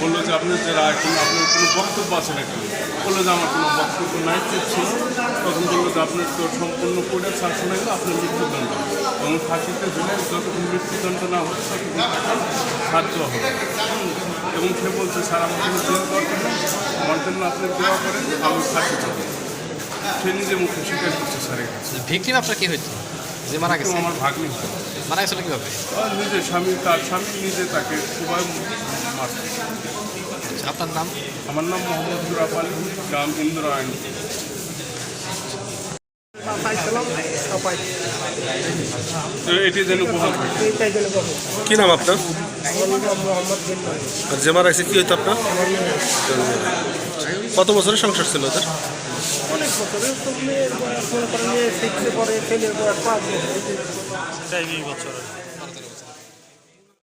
বলল যে আপনার যে রায় কোনো আপনার কোনো বক্তব্য আছে নাকি? বলল যে আমার কোনো বক্তব্য নাই ছিল তখন বলল যে আপনার তো সম্পূর্ণ কোর্টের শাসন হলে আপনার মৃত্যুদণ্ড। এবং ফাঁসিতে ঝুলে যতক্ষণ মৃত্যুদণ্ড না ততক্ষণ সাহায্য হবে। এবং সে বলছে স্যার আমার কোনো জেল দরকার নেই। আমার জন্য আপনি দেওয়া করেন আমি ফাঁসি চাবো সে নিজে মুখে স্বীকার করছে স্যারের কাছে। ভিকটিম আপনার কি হয়েছে? যে মারা গেছে? আমার ভাগ্নি। মারা গেছিল কীভাবে? নিজে স্বামী তার স্বামী নিজে তাকে সবাই মারছে। আচ্ছা, আপনার নাম? আমার নাম মোহাম্মদ আলী গ্রাম ইন্দ্রায়ণ এটি যেন কি নাম আপনার? আর মারা কি হইতো আপনার? কত বছরের সংসার ছিল ওদের? অনেক বছরের। তো মেয়ের বয়স